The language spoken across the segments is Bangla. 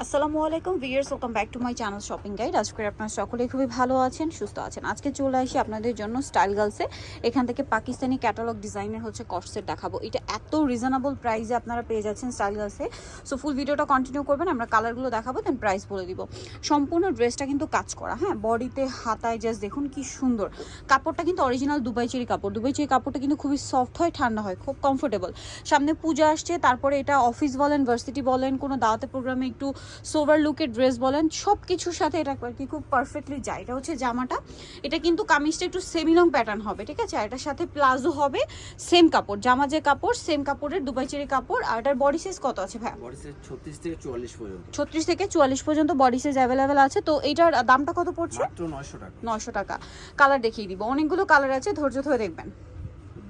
আসসালামু আলাইকুম viewers welcome back to my channel shopping guide. আজকে আপনারা সকলেই খুবই ভালো আছেন, সুস্থ আছেন। আজকে চলে আসি আপনাদের জন্য স্টাইল গার্লসে। এখান থেকে পাকিস্তানি ক্যাটালগ ডিজাইনের হচ্ছে কটসেট দেখাবো। এটা এত রিজনেবল প্রাইসে আপনারা পেয়ে যাচ্ছেন স্টাইল গার্লসে। সো ফুল ভিডিওটা কন্টিনিউ করবেন, আমরা কালারগুলো দেখাবো দেন প্রাইস বলে দিব। সম্পূর্ণ ড্রেসটা কিন্তু কাজ করা হ্যাঁ? বডিতে হাতায় জাস্ট দেখুন কি সুন্দর। কাপড়টা কিন্তু অরিজিনাল দুবাই চেরি কাপড়। দুবাই চেরি কাপড়টা কিন্তু খুবই সফট হয়, ঠান্ডা হয়, খুব কমফোর্টেবল সামনে পূজা আসছে, তারপরে এটা অফিস বলেন ভার্সিটি বলেন, কোনো দাওয়াতে প্রোগ্রামে একটু সোভার লুকের ড্রেস বলেন সব কিছুর সাথে এটা আর কি খুব পারফেক্টলি যায়। এটা হচ্ছে জামাটা। এটা কিন্তু কামিজটা একটু সেমিলং প্যাটার্ন হবে ঠিক আছে? আর এটার সাথে প্লাজো হবে সেম কাপড়। জামা যে কাপড় সেম কাপড়ের দুবাই চেরি কাপড়। আর এটার বডি সাইজ কত আছে ভাই বডি সাইজ ছত্রিশ থেকে চুয়াল্লিশ পর্যন্ত। ছত্রিশ থেকে চুয়াল্লিশ পর্যন্ত বডি সাইজ অ্যাভেলেবেল আছে। তো এইটার দামটা কত পড়ছে? মাত্র নয়শো টাকা। নশো টাকা। কালার দেখিয়ে দিব। অনেকগুলো কালার আছে ধৈর্য ধরে দেখবেন।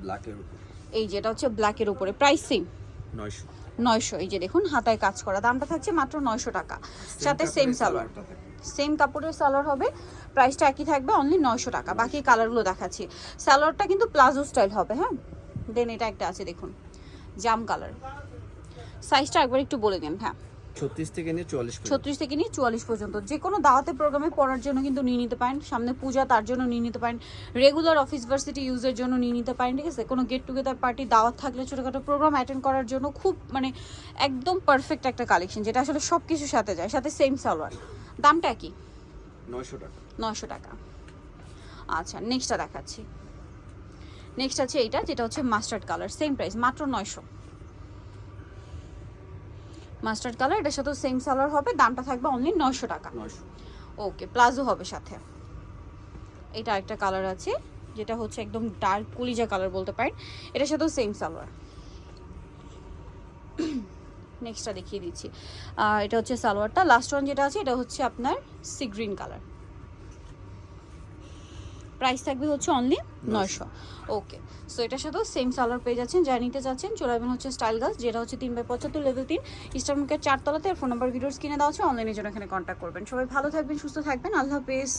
ব্ল্যাকের উপর। এই যেটা হচ্ছে ব্ল্যাকের উপরে। প্রাইস সেম নয়শো। নয়শো এই যে দেখুন হাতায় কাজ করা। দামটা থাকছে মাত্র নয়শো টাকা। সাথে সেম সালোয়ার সেম কাপড়ের সালোয়ার হবে। প্রাইসটা একই থাকবে অনলি নয়শো টাকা। বাকি কালারগুলো দেখাচ্ছি। সালোয়ারটা কিন্তু প্লাজো স্টাইল হবে হ্যাঁ? দেন এটা একটা আছে দেখুন জাম কালার সাইজটা একবার একটু বলে দিন হ্যাঁ? ছত্রিশ থেকে নিয়ে চুয়াল্লিশ পর্যন্ত। ছত্রিশ থেকে নিয়ে চুয়াল্লিশ পর্যন্ত। যে কোনো দাওয়াতে প্রোগ্রামে পড়ার জন্য কিন্তু নিয়ে নিতে পারেন। সামনে পূজা তার জন্য নিয়ে নিতে পারেন। রেগুলার অফিস ভার্সিটি ইউজের জন্য নিয়ে নিতে পারেন ঠিক আছে? কোনো গেট টুগেদার পার্টি দাওয়াত থাকলে ছোটোখাটো প্রোগ্রাম অ্যাটেন্ড করার জন্য খুব মানে একদম পারফেক্ট একটা কালেকশন যেটা আসলে সব কিছুর সাথে যায় সাথে সেম সালোয়ার দামটা কি? নয়শো টাকা। নশো টাকা। আচ্ছা নেক্সটটা দেখাচ্ছি। নেক্সট আছে এইটা যেটা হচ্ছে মাস্টার্ড কালার সেম প্রাইস মাত্র নয়শো। মাস্টার্ড কালার এটার সাথে সেম সালোয়ার হবে দামটা থাকবে অনলি নয়শো টাকা। ওকে প্লাজো হবে সাথে। এটা একটা কালার আছে যেটা হচ্ছে একদম ডার্ক কুলিজা কালার বলতে পারেন এটার সাথেও সেম সালোয়ার নেক্সটটা দেখিয়ে দিচ্ছি। এটা হচ্ছে সালোয়ারটা লাস্ট ওয়ান যেটা আছে এটা হচ্ছে আপনার সি গ্রিন কালার প্রাইস থাকবে হচ্ছে অনলি নয়শো। ওকে সো এটার সাথেও সেম সালার পেয়ে যাচ্ছেন যা নিতে চাচ্ছেন চলে আসবেন হচ্ছে স্টাইল গাছ যেটা হচ্ছে তিন বাই পঁচাত্তর লেভেল তিন ইস্টার মার্কেট চারতলাতে ফোন নাম্বার ভিডিওস কিনে দেওয়া হচ্ছে অনলাইনের জন্য এখানে কন্ট্যাক্ট করবেন। সবাই ভালো থাকবেন সুস্থ থাকবেন আল্লাহ হাফেজ।